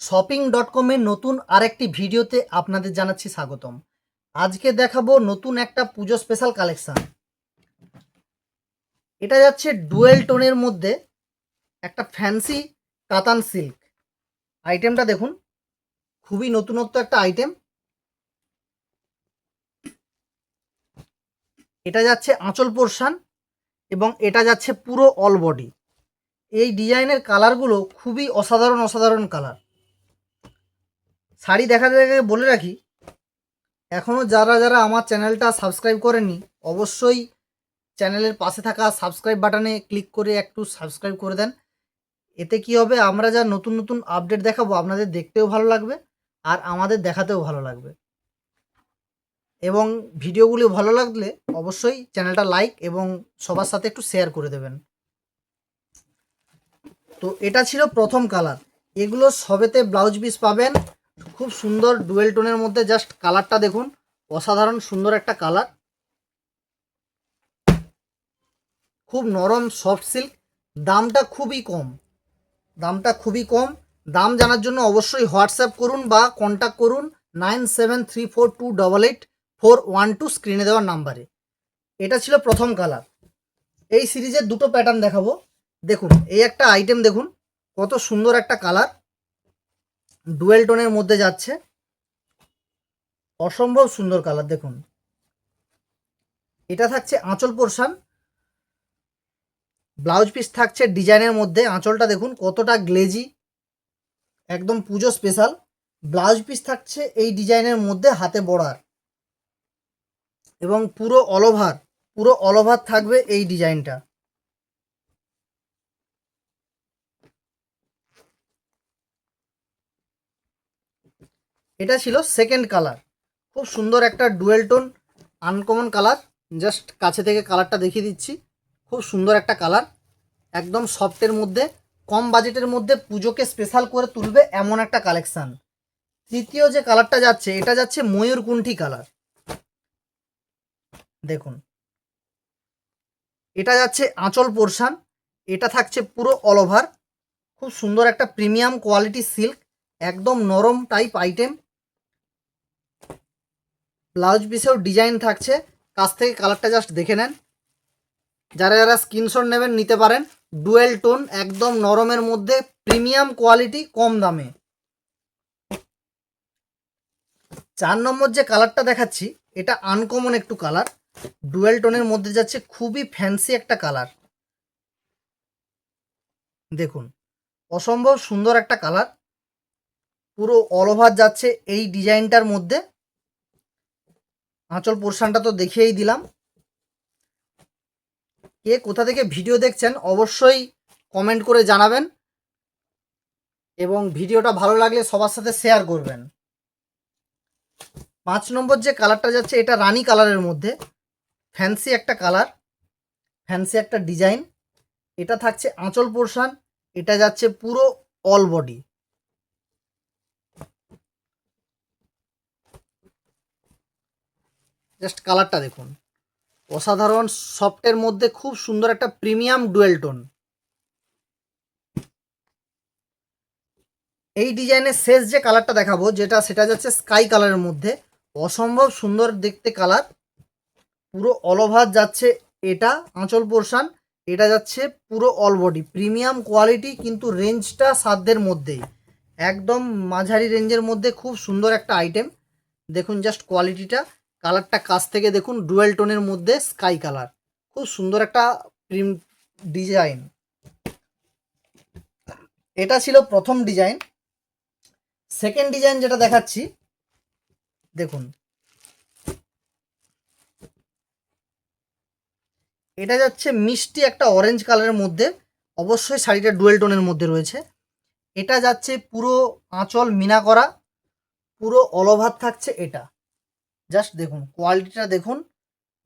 Shopping dot কমের নতুন আরেকটি ভিডিওতে আপনাদের জানাচ্ছি স্বাগতম। আজকে দেখাবো নতুন একটা পুজো স্পেশাল কালেকশান এটা যাচ্ছে ডুয়েল টোনের মধ্যে একটা ফ্যান্সি কাতান সিল্ক আইটেমটা দেখুন, খুবই নতুনত্ব একটা আইটেম এটা যাচ্ছে আঁচল পোর্শান এবং এটা যাচ্ছে পুরো অল বডি এই ডিজাইনের কালারগুলো খুবই অসাধারণ অসাধারণ কালার শাড়ি দেখা দেখে বলে রাখি এখনও যারা যারা আমার চ্যানেলটা সাবস্ক্রাইব করেননি, অবশ্যই চ্যানেলের পাশে থাকা সাবস্ক্রাইব বাটনে ক্লিক করে একটু সাবস্ক্রাইব করে দেন। এতে কি হবে, আমরা যা নতুন নতুন আপডেট দেখাবো আপনাদের দেখতেও ভালো লাগবে আর আমাদের দেখাতেও ভালো লাগবে। এবং ভিডিওগুলি ভালো লাগলে অবশ্যই চ্যানেলটা লাইক এবং সবার সাথে একটু শেয়ার করে দেবেন। তো এটা ছিল প্রথম কালার এগুলো সবেতে ব্লাউজ পিস পাবেন। খুব সুন্দর ডুয়েল টোনের মধ্যে জাস্ট কালারটা দেখুন। অসাধারণ সুন্দর একটা কালার। খুব নরম, সফট সিল্ক। দামটা খুবই কম। দামটা খুবই কম। দাম জানার জন্য অবশ্যই হোয়াটসঅ্যাপ করুন বা কন্ট্যাক্ট করুন nine seven three four two double eight four one two স্ক্রিনে দেওয়ার নাম্বারে। এটা ছিল প্রথম কালার। এই সিরিজের দুটো প্যাটার্ন দেখাবো। দেখুন, এই একটা আইটেম দেখুন। কত সুন্দর একটা কালার। ডুয়েল টোনের মধ্যে যাচ্ছে। অসম্ভব সুন্দর কালার, দেখুন। এটা থাকছে আঁচল পোর্শান। ব্লাউজ পিস থাকছে ডিজাইনের মধ্যে। আঁচলটা দেখুন, কতটা গ্লেজি। একদম পুজো স্পেশাল। ব্লাউজ পিস থাকছে এই ডিজাইনের মধ্যে হাতে বড়ার এবং পুরো অল ওভার, পুরো অল ওভার থাকবে এই ডিজাইনটা। এটা ছিল সেকেন্ড কালার খুব সুন্দর একটা dual tone uncommon colour just কাছে থেকে কালারটা দেখিয়ে দিচ্ছি। খুব সুন্দর একটা কালার একদম সফটের মধ্যে, কম বাজেটের মধ্যে পুজোকে স্পেশাল করে তুলবে এমন একটা কালেকশান তৃতীয় যে কালারটা যাচ্ছে, এটা যাচ্ছে ময়ূরকুণ্ঠি কালার দেখুন। এটা যাচ্ছে আঁচল পোর্শান। এটা থাকছে পুরো অল ওভার খুব সুন্দর একটা প্রিমিয়াম কোয়ালিটি সিল্ক একদম নরম টাইপ আইটেম ব্লাউজ পিসেও ডিজাইন থাকছে। কাছ থেকে কালারটা জাস্ট দেখে নেন। যারা যারা স্ক্রিনশট নেবেন, নিতে পারেন। ডুয়েল টোন, একদম নরমের মধ্যে, প্রিমিয়াম কোয়ালিটি, কম দামে। চার নম্বর যে কালারটা দেখাচ্ছি, এটা আনকমন একটু কালার। ডুয়েল টোনের মধ্যে যাচ্ছে খুবই ফ্যান্সি একটা কালার। দেখুন, অসম্ভব সুন্দর একটা কালার। পুরো অল ওভার যাচ্ছে এই ডিজাইনটার মধ্যে। আঁচল পোর্শনটা তো দেখিয়েই দিলাম। কে কোথা থেকে ভিডিও দেখছেন অবশ্যই কমেন্ট করে জানাবেন এবং ভিডিওটা ভালো লাগলে সবার সাথে শেয়ার করবেন। পাঁচ নম্বর যে কালারটা যাচ্ছে, এটা রানি কালারের মধ্যে। ফ্যান্সি একটা কালার, ফ্যান্সি একটা ডিজাইন। এটা থাকছে আঁচল পোর্শন, এটা যাচ্ছে পুরো অল বডি। জাস্ট কালারটা দেখুন। অসাধারণ সফটের মধ্যে খুব সুন্দর একটা প্রিমিয়াম ডুয়েল টোন। এই ডিজাইনের শেষ যে কালারটা দেখাবো, যেটা সেটা যাচ্ছে স্কাই কালারের মধ্যে। অসম্ভব সুন্দর দেখতে কালার পুরো অল ওভার যাচ্ছে এটা, আঁচল পোর্শান এটা যাচ্ছে পুরো অল বডি প্রিমিয়াম কোয়ালিটি কিন্তু রেঞ্জটা সাধ্যের মধ্যেই। একদম মাঝারি রেঞ্জের মধ্যে খুব সুন্দর একটা আইটেম দেখুন জাস্ট কোয়ালিটিটা কালারটা কাছ থেকে দেখুন ডুয়েল টোনের মধ্যে স্কাই কালার। খুব সুন্দর একটা প্রিম ডিজাইন। এটা ছিল প্রথম ডিজাইন। সেকেন্ড ডিজাইন যেটা দেখাচ্ছি, দেখুন। এটা যাচ্ছে মিষ্টি একটা অরেঞ্জ কালারের মধ্যে, অবশ্যই শাড়িটা ডুয়েল টোনের মধ্যে রয়েছে। এটা যাচ্ছে পুরো আঁচল মিনা করা, পুরো অল ওভার থাকছে এটা। জাস্ট দেখুন কোয়ালিটিটা দেখুন।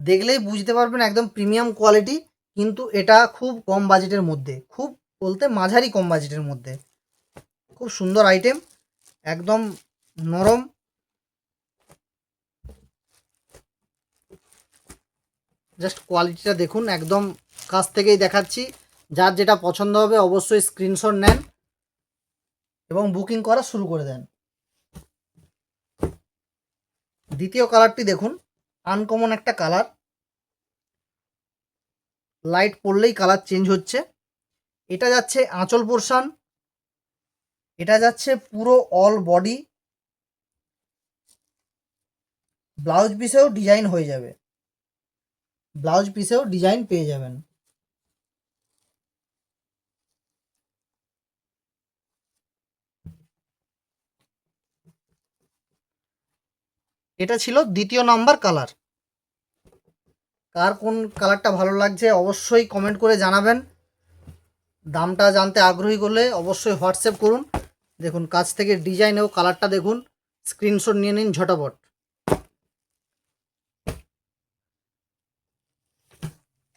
দেখলেই বুঝতে পারবেন একদম প্রিমিয়াম কোয়ালিটি কিন্তু এটা খুব কম বাজেটের মধ্যে, খুব বলতে মাঝারি কম বাজেটের মধ্যে। খুব সুন্দর আইটেম একদম নরম। জাস্ট কোয়ালিটিটা দেখুন, একদম কাছ থেকেই দেখাচ্ছি। যার যেটা পছন্দ হবে, অবশ্যই স্ক্রিনশট নেন এবং বুকিং করা শুরু করে দেন। দ্বিতীয় কালারটি দেখুন আনকমন একটা কালার। লাইট পড়লেই কালার চেঞ্জ হচ্ছে। এটা যাচ্ছে আঁচল পোর্শন। এটা যাচ্ছে পুরো অল বডি ব্লাউজ পিসেও ডিজাইন হয়ে যাবে। ব্লাউজ পিসেও ডিজাইন পেয়ে যাবেন। এটা ছিল দ্বিতীয় নাম্বার কালার কার কোন কালারটা ভালো লাগছে অবশ্যই কমেন্ট করে জানাবেন। দামটা জানতে আগ্রহী করলে অবশ্যই হোয়াটসঅ্যাপ করুন। দেখুন, কাছ থেকে ডিজাইন ও কালারটা দেখুন। স্ক্রিনশট নিয়ে নিন ঝটাপট।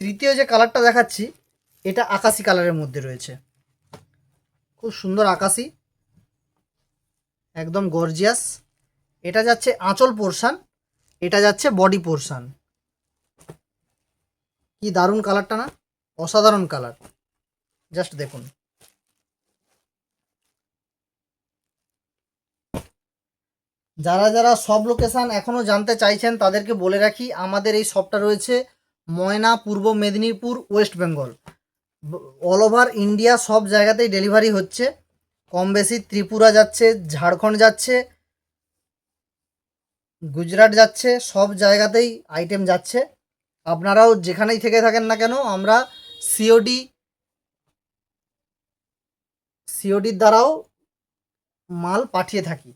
তৃতীয় যে কালারটা দেখাচ্ছি, এটা আকাশি কালারের মধ্যে রয়েছে। খুব সুন্দর আকাশি। একদম গর্জিয়াস এটা যাচ্ছে আঁচল পোর্শান এটা যাচ্ছে বডি পোর্শন কি দারুণ কালারটা না? অসাধারণ কালার জাস্ট দেখুন। যারা যারা সব লোকেশান এখনও জানতে চাইছেন, তাদেরকে বলে রাখি, আমাদের এই শপটা রয়েছে Moyna, Purba Medinipur West Bengal all over India সব জায়গাতেই ডেলিভারি হচ্ছে। কম বেশি ত্রিপুরা যাচ্ছে, ঝাড়খণ্ড যাচ্ছে গুজরাট যাচ্ছে, সব জায়গাতেই আইটেম যাচ্ছে। আপনারাও যেখানেই থেকে থাকেন না কেন, আমরা সিওডি সিওডির দ্বারাও মাল পাঠিয়ে থাকি।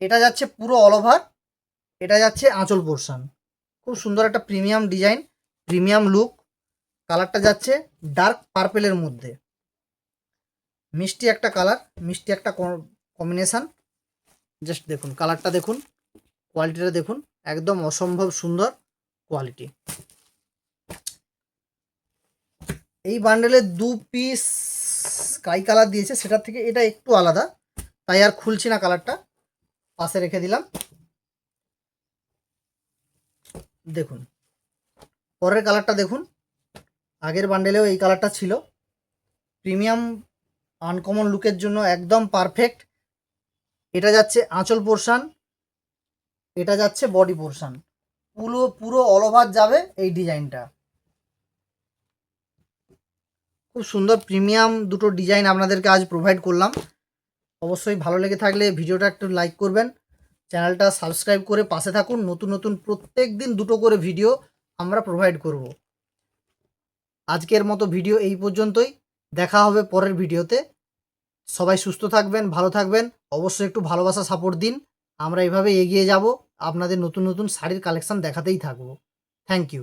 এটা যাচ্ছে পুরো অল ওভার এটা যাচ্ছে আঁচল পোর্শন খুব সুন্দর একটা প্রিমিয়াম ডিজাইন প্রিমিয়াম লুক কালারটা যাচ্ছে ডার্ক পার্পেলের মধ্যে। মিষ্টি একটা কালার মিষ্টি একটা কম্বিনেশান জাস্ট দেখুন কালারটা দেখুন। কোয়ালিটিটা দেখুন, একদম অসম্ভব সুন্দর কোয়ালিটি এই বান্ডেলে দু পিস স্কাই কালার দিয়েছে, সেটার থেকে এটা একটু আলাদা। তাই আর খুলছি না কালারটা পাশে রেখে দিলাম। দেখুন, পরের কালারটা দেখুন, আগের বান্ডেলেও এই কালারটা ছিল। প্রিমিয়াম আনকমন লুকের জন্য একদম পারফেক্ট এটা যাচ্ছে আঁচল পোর্শান এটা যাচ্ছে বডি পোর্শন পুরো পুরো অল ওভার যাবে এই ডিজাইনটা। খুব সুন্দর প্রিমিয়াম দুটো ডিজাইন আপনাদেরকে আজ প্রোভাইড করলাম। অবশ্যই ভালো লেগে থাকলে ভিডিওটা একটু লাইক করবেন। চ্যানেলটা সাবস্ক্রাইব করে পাশে থাকুন। নতুন নতুন প্রত্যেক দিন দুটো করে ভিডিও আমরা প্রোভাইড করব। আজকের মতো ভিডিও এই পর্যন্তই। দেখা হবে পরের ভিডিওতে সবাই সুস্থ থাকবেন, ভালো থাকবেন। অবশ্যই একটু ভালোবাসা সাপোর্ট দিন। আমরা এভাবে এগিয়ে যাব। আপনাদের নতুন নতুন শাড়ির কালেকশান দেখাতেই থাকব। Thank you